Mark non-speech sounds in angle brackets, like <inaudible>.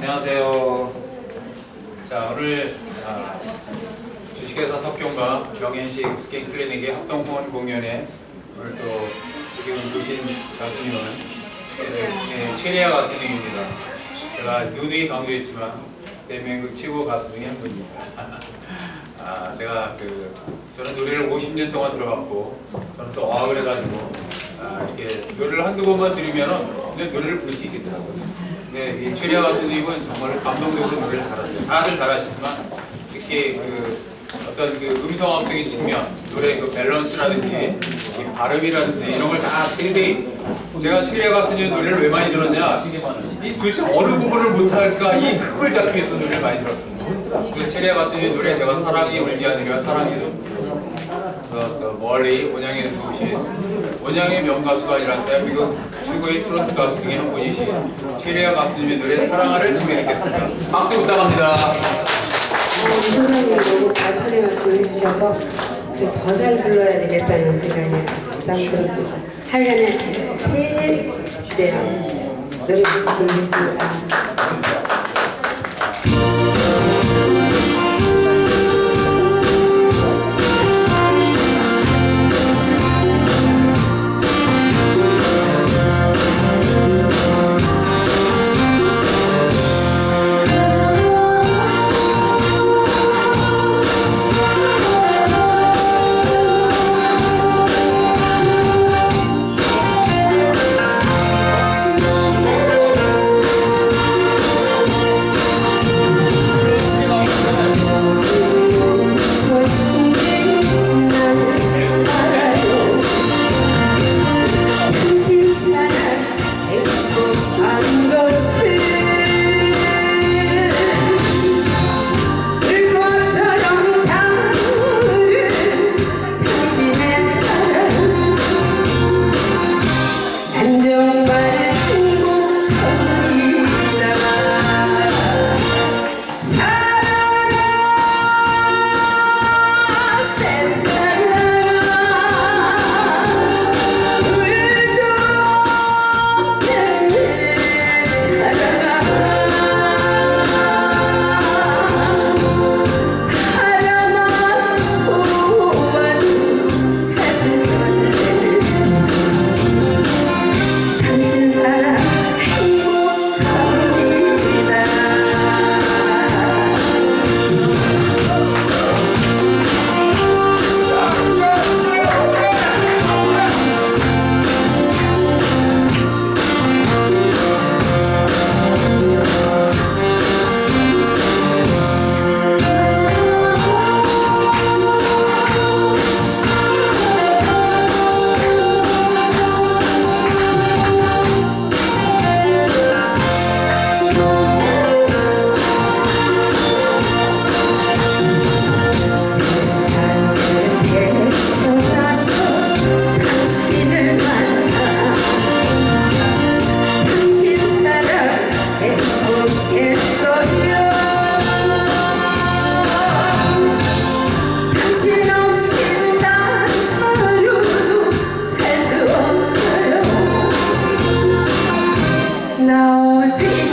안녕하세요. 자 오늘 아, 주식회사 석경과 경연식 스킨 클리닉의 합동 후원 공연에 오늘 또 지금 모신 가수님은 네, 최리아 가수님입니다. 제가 누누이 강조했지만 대한민국 최고 가수 중에 한 분입니다. <laughs> 아 제가 그 저는 노래를 50년 동안 들어봤고 저는 또 어학을 해가지고 아, 이렇게 노래를 한두 번만 들으면은 그냥 노래를 부를 수 있겠더라고요. 네, 이 최리아 가수님은 정말 감동적으로 노래를 잘하세요. 다들 잘하시지만 특히 그 어떤 그 음성학적인 측면, 노래 그 밸런스라든지 이 발음이라든지 이런 걸 다 세세히 제가 최리아 가수님 노래를 왜 많이 들었냐? 이 도대체 어느 부분을 못할까 이 흠을 잡기 위해서 노래를 많이 들었습니다. 그 최리아 가수님 노래 제가 사랑이 울지 않으려 사랑이 그, 또 멀리 온양에서 오신 온양의 명가수가 아니라 대한민국 최고의 트로트 가수 중에 한 분이신 최리아 가수님의 노래 사랑하를 청해 듣겠습니다. 박수 부탁합니다. 소장님 너무 과찬의 말씀을 해주셔서 더 잘 불러야 되겠다는 생각이 부담스럽습니다. 하여간에 최대한 노력해서 부르겠습니다. now.